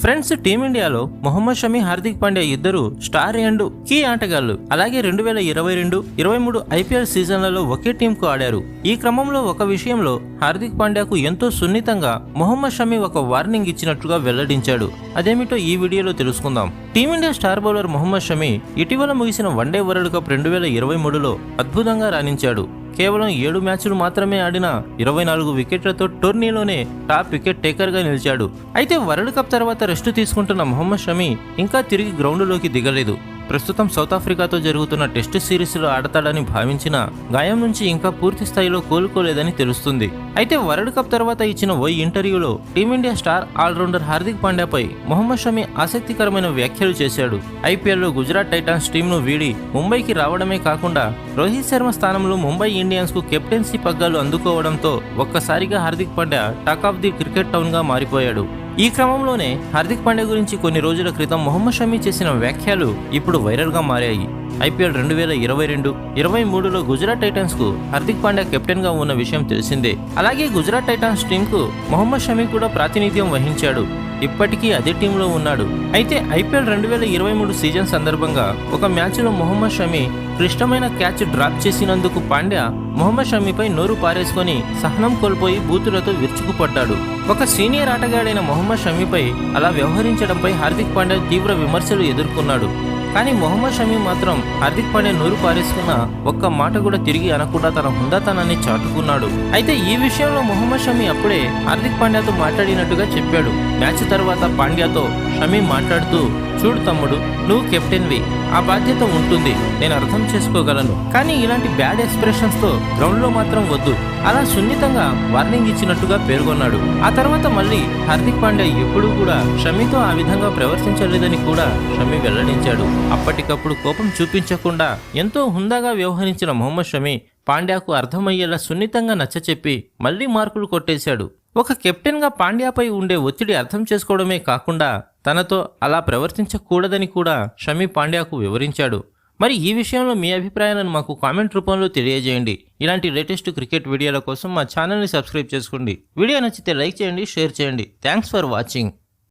Friends టీమిండియాలో మొహమ్మద్ షమి హార్దిక్ పాండ్యా ఇద్దరు star and key ఆటగాళ్ళు అలాగే రెండు వేల ఇరవై రెండు ఇరవై మూడు ఐపీఎల్ సీజన్లలో ఒకే టీంకు ఆడారు. ఈ క్రమంలో ఒక విషయంలో హార్దిక్ పాండ్యాకు ఎంతో సున్నితంగా మొహమ్మద్ షమి ఒక వార్నింగ్ ఇచ్చినట్లుగా వెల్లడించాడు. అదేమిటో ఈ వీడియోలో తెలుసుకుందాం. Team India star bowler Mohammed Shami ఇటీవల ముగిసిన వన్డే వరల్డ్ కప్ రెండు వేల ఇరవై మూడులో అద్భుతంగా రాణించాడు. కేవలం ఏడు మ్యాచ్లు మాత్రమే ఆడిన ఇరవై నాలుగు వికెట్లతో టోర్నీలోనే టాప్ వికెట్ టేకర్గా నిలిచాడు. అయితే వరల్డ్ కప్ తర్వాత రెస్ట్ తీసుకుంటున్న మొహమ్మద్ షమి ఇంకా తిరిగి గ్రౌండ్లోకి దిగలేదు. ప్రస్తుతం సౌత్ ఆఫ్రికాతో జరుగుతున్న టెస్ట్ సిరీస్లో ఆడతాడని భావించిన గాయం నుంచి ఇంకా పూర్తి స్థాయిలో కోలుకోలేదని తెలుస్తుంది. అయితే వరల్డ్ కప్ తర్వాత ఇచ్చిన ఓ ఇంటర్వ్యూలో team India star allrounder Hardik పాండ్యాపై Mohammed Shami ఆసక్తికరమైన వ్యాఖ్యలు చేశాడు. ఐపీఎల్లో గుజరాత్ టైటాన్స్ టీంను వీడి ముంబైకి రావడమే కాకుండా రోహిత్ శర్మ స్థానంలో ముంబై ఇండియన్స్కు కెప్టెన్సీ పగ్గాలు అందుకోవడంతో ఒక్కసారిగా Hardik Pandya talk of the cricket టౌన్గా మారిపోయాడు. ఈ క్రమంలోనే హార్దిక్ పాండే గురించి కొన్ని రోజుల క్రితం మొహమ్మద్ షమీ చేసిన వ్యాఖ్యలు ఇప్పుడు వైరల్గా మారాయి. ఐపీఎల్ రెండు వేల ఇరవై రెండు ఇరవై మూడులో గుజరాత్ టైటన్స్కు హార్దిక్ పాండ్యా కెప్టెన్గా ఉన్న విషయం తెలిసిందే. అలాగే గుజరాత్ టైటన్స్ టీం కు మొహమ్మద్ షమీ కూడా ప్రాతినిధ్యం వహించాడు. ఇప్పటికీ అదే టీంలో ఉన్నాడు. అయితే ఐపీఎల్ రెండు వేల ఇరవై మూడు సీజన్ సందర్భంగా ఒక మ్యాచ్లో మొహమ్మద్ షమీ క్లిష్టమైన క్యాచ్ డ్రాప్ చేసినందుకు పాండ్యా మొహమ్మద్ షమీపై నోరు పారేసుకొని సహనం కోల్పోయి బూతులతో విరుచుకుపడ్డాడు. ఒక సీనియర్ ఆటగాడైన మొహమ్మద్ షమీపై అలా వ్యవహరించడంపై హార్దిక్ పాండ్యా తీవ్ర విమర్శలు ఎదుర్కొన్నాడు. కానీ మొహమ్మద్ షమీ మాత్రం హార్దిక్ పాండ్యా నూరు పారేసుకున్న ఒక్క మాట కూడా తిరిగి అనకుండా తన హుందాతనాన్ని చాటుకున్నాడు. అయితే ఈ విషయంలో మొహమ్మద్ షమీ అప్పుడే హార్దిక్ పాండ్యాతో మాట్లాడినట్టుగా చెప్పాడు. మ్యాచ్ తర్వాత పాండ్యాతో షమీ మాట్లాడుతూ చూడు తమ్ముడు నువ్వు కెప్టెన్వి ఆ బాధ్యత ఉంటుంది నేను అర్థం చేసుకోగలను. కానీ ఇలాంటి బ్యాడ్ ఎక్స్ప్రెషన్స్ గ్రౌండ్లో మాత్రం వద్దు. అలా సున్నితంగా వార్నింగ్ ఇచ్చినట్టుగా పేర్కొన్నాడు. ఆ తర్వాత మళ్ళీ హార్దిక్ పాండ్యా ఎప్పుడూ కూడా షమీతో ఆ విధంగా ప్రవర్తించలేదని కూడా షమీ వెల్లడించాడు. అప్పటికప్పుడు కోపం చూపించకుండా ఎంతో హుందాగా వ్యవహరించిన మొహమ్మద్ షమీ పాండ్యాకు అర్థమయ్యేలా సున్నితంగా నచ్చచెప్పి మళ్ళీ మార్కులు కొట్టేశాడు. ఒక కెప్టెన్గా పాండ్యాపై ఉండే ఒత్తిడి అర్థం చేసుకోవడమే కాకుండా తనతో అలా ప్రవర్తించకూడదని కూడా షమీ పాండ్యాకు వివరించాడు. మరి ఈ విషయంలో మీ అభిప్రాయాలను మాకు కామెంట్ రూపంలో తెలియజేయండి. ఇలాంటి లేటెస్ట్ క్రికెట్ వీడియోల కోసం మా ఛానల్ని సబ్స్క్రైబ్ చేసుకోండి. వీడియో నచ్చితే లైక్ చేయండి షేర్ చేయండి. Thanks for watching.